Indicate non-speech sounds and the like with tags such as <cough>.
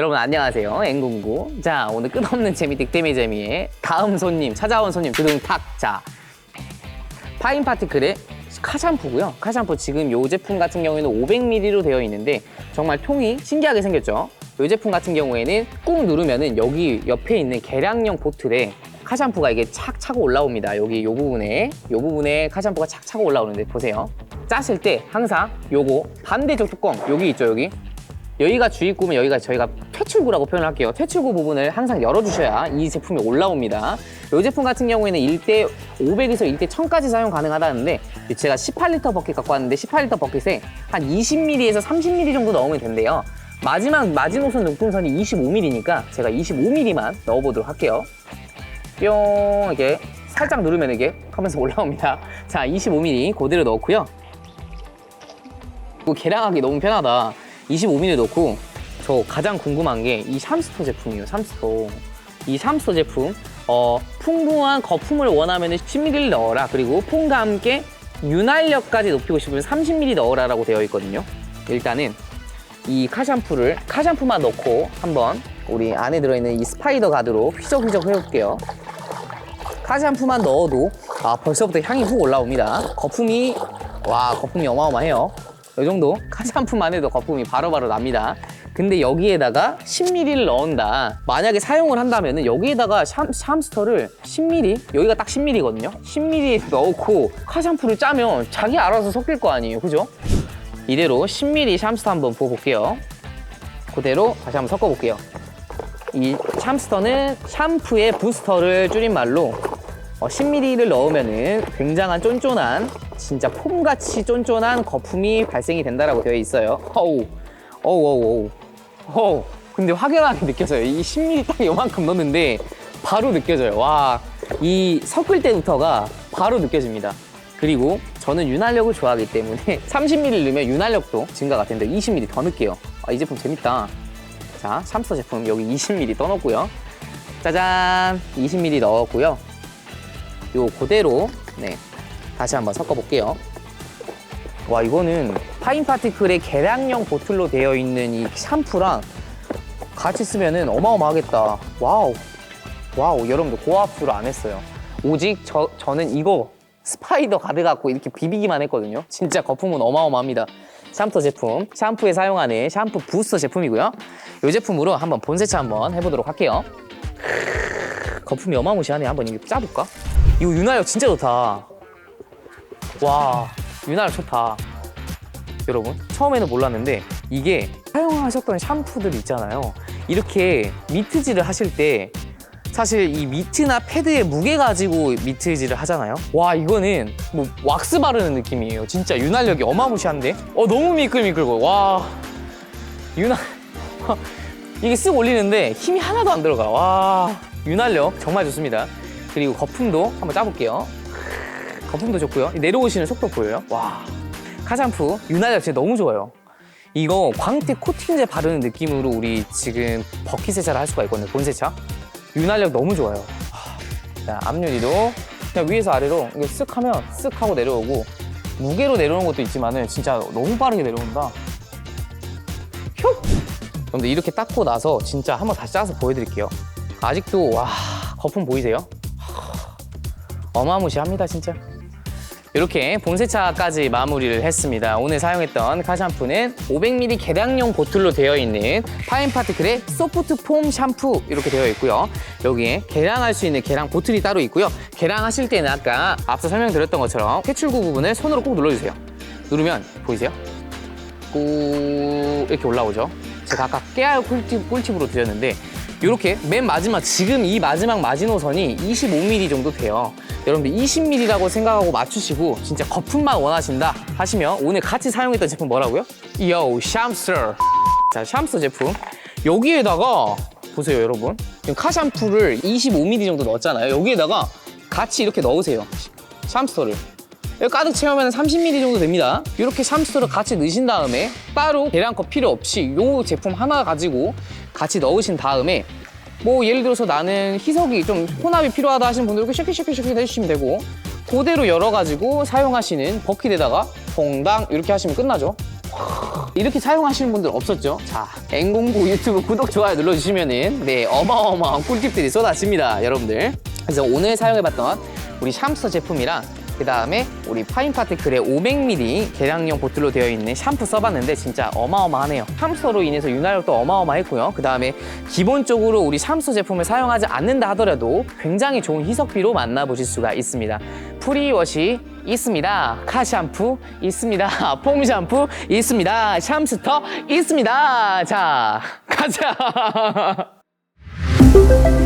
여러분 안녕하세요. 앵궁구. 자 오늘 끝없는 재미 득템의 재미에 다음 손님 찾아온 손님 두둥탁. 자 파인 파티클의 카샴푸고요. 카샴푸 지금 이 제품 같은 경우에는 500ml로 되어 있는데 정말 통이 신기하게 생겼죠? 이 제품 같은 경우에는 꾹 누르면은 여기 옆에 있는 계량형 보틀에 카샴푸가 이게 착 차고 올라옵니다. 여기 이 부분에 이 부분에 카샴푸가 착 차고 올라오는데 보세요. 짜실 때 항상 요거 반대쪽 뚜껑 여기 있죠 여기 여기가 주입구면 여기가 저희가 퇴출구라고 표현을 할게요. 퇴출구 부분을 항상 열어주셔야 이 제품이 올라옵니다. 이 제품 같은 경우에는 1대 500에서 1대 1000까지 사용 가능하다는데 제가 18리터 버킷 갖고 왔는데 18리터 버킷에 한 20ml에서 30ml 정도 넣으면 된대요. 마지막 마지노선 녹분선이 25ml니까 제가 25ml만 넣어보도록 할게요. 뿅 이렇게 살짝 누르면 이게 하면서 <laughs> 올라옵니다. 자 25ml 그대로 넣고요. 계량하기 너무 편하다. 25mm 넣고 저 가장 궁금한 게 이 샴스토 제품이에요. 샴스토. 이 샴스토 제품 어, 풍부한 거품을 원하면 10ml 넣어라. 그리고 폼과 함께 윤활력까지 높이고 싶으면 30ml 넣어라 라고 되어 있거든요. 일단은 이 카샴푸를 카샴푸만 넣고 한번 우리 안에 들어있는 이 스파이더 가드로 휘적휘적 해볼게요. 카샴푸만 넣어도 아 벌써부터 향이 훅 올라옵니다. 거품이 와 거품이 어마어마해요. 이 정도 카샴푸만 해도 거품이 바로바로 납니다. 근데 여기에다가 10ml를 넣은다. 만약에 사용을 한다면 여기에다가 샴, 샴스터를 10ml 여기가 딱 10ml거든요. 10ml 넣고 카샴푸를 짜면 자기 알아서 섞일 거 아니에요, 그죠? 이대로 10ml 샴스터 한번 부어볼게요. 그대로 다시 한번 섞어볼게요. 이 샴스터는 샴푸의 부스터를 줄임말로 어, 10ml를 넣으면은 굉장한 쫀쫀한 진짜 폼같이 쫀쫀한 거품이 발생이 된다라고 되어 있어요. 어우, 어우, 어우, 어우, 어우. 근데 확연하게 느껴져요. 이 10ml 딱 요만큼 넣는데 바로 느껴져요. 와, 이 섞을 때부터가 바로 느껴집니다. 그리고 저는 윤활력을 좋아하기 때문에 <laughs> 30ml 넣으면 윤활력도 증가가 된다. 20ml 더 넣을게요. 아, 이 제품 재밌다. 자, 샴스터 제품 여기 20ml 떠넣고요. 짜잔, 20ml 넣었고요. 요 그대로 네 다시 한번 섞어볼게요. 와 이거는 파인 파티클의 계량형 보틀로 되어 있는 이 샴푸랑 같이 쓰면은 어마어마하겠다. 와우 와우 여러분들 고압수를 안 했어요. 오직 저 저는 이거 스파이더 가드 갖고 이렇게 비비기만 했거든요. 진짜 거품은 어마어마합니다. 샴푸 제품, 샴푸에 사용하는 샴푸 부스터 제품이고요. 이 제품으로 한번 본세차 한번 해보도록 할게요. 거품이 어마무시하네. 한번 이거 짜볼까? 이거 윤활력 진짜 좋다. 와, 윤활력 좋다. 여러분, 처음에는 몰랐는데 이게 사용하셨던 샴푸들 있잖아요. 이렇게 미트질을 하실 때 사실 이 미트나 패드의 무게 가지고 미트질을 하잖아요. 와, 이거는 뭐 왁스 바르는 느낌이에요. 진짜 윤활력이 어마무시한데? 어, 너무 미끌미끌고. 와, 윤활. <laughs> 이게 쓱 올리는데 힘이 하나도 안 들어가. 와, 윤활력 정말 좋습니다. 그리고 거품도 한번 짜볼게요. 거품도 좋고요. 내려오시는 속도 보여요? 와, 카샴푸 윤활력 진짜 너무 좋아요. 이거 광택 코팅제 바르는 느낌으로 우리 지금 버킷 세차를 할 수가 있거든요. 본 세차. 윤활력 너무 좋아요. 하, 자, 앞유리도 그냥 위에서 아래로 이게 쓱 하면 쓱 하고 내려오고 무게로 내려오는 것도 있지만은 진짜 너무 빠르게 내려온다. 슉! 여러분들 이렇게 닦고 나서 진짜 한번 다시 짜서 보여드릴게요. 아직도 와 거품 보이세요? 하, 어마무시합니다 진짜. 이렇게 본세차까지 마무리를 했습니다. 오늘 사용했던 카샴푸는 500ml 계량용 보틀로 되어 있는 파인 파티클의 소프트 폼 샴푸 이렇게 되어 있고요. 여기에 계량할 수 있는 계량 보틀이 따로 있고요. 계량하실 때는 아까 앞서 설명드렸던 것처럼 퇴출구 부분을 손으로 꼭 눌러주세요. 누르면 보이세요? 꾹 이렇게 올라오죠. 제가 아까 깨알 꿀팁, 꿀팁으로 드렸는데 이렇게 맨 마지막 지금 이 마지막 마지노선이 25mm 정도 돼요. 여러분들 20mm라고 생각하고 맞추시고 진짜 거품만 원하신다 하시면 오늘 같이 사용했던 제품 뭐라고요? 요 샴스터 자 샴스터 제품. 여기에다가 보세요 여러분. 지금 카샴푸를 25mm 정도 넣었잖아요. 여기에다가 같이 이렇게 넣으세요. 샴스터를 가득 채우면 30ml 정도 됩니다. 이렇게 샴스터를 같이 넣으신 다음에 따로 계량컵 필요 없이 이 제품 하나 가지고 같이 넣으신 다음에 뭐 예를 들어서 나는 희석이 좀 혼합이 필요하다 하시는 분들은 쉐킷 쉐킷 쉐킷 해주시면 되고 그대로 열어가지고 사용하시는 버킷에다가 퐁당 이렇게 하시면 끝나죠. 이렇게 사용하시는 분들 없었죠? 자, N09 유튜브 구독, 좋아요 눌러주시면은, 네, 어마어마한 꿀팁들이 쏟아집니다, 여러분들. 그래서 오늘 사용해봤던 우리 샴스터 제품이랑 그 다음에 우리 파인 파티클의 500ml 계량용 보틀로 되어 있는 샴푸 써봤는데 진짜 어마어마하네요. 샴스터로 인해서 윤활력도 어마어마했고요. 그 다음에 기본적으로 우리 샴스터 제품을 사용하지 않는다 하더라도 굉장히 좋은 희석비로 만나보실 수가 있습니다. 프리워시 있습니다. 카샴푸 있습니다. <laughs> 폼 샴푸 있습니다. 샴스터 있습니다. 자, 가자. <laughs>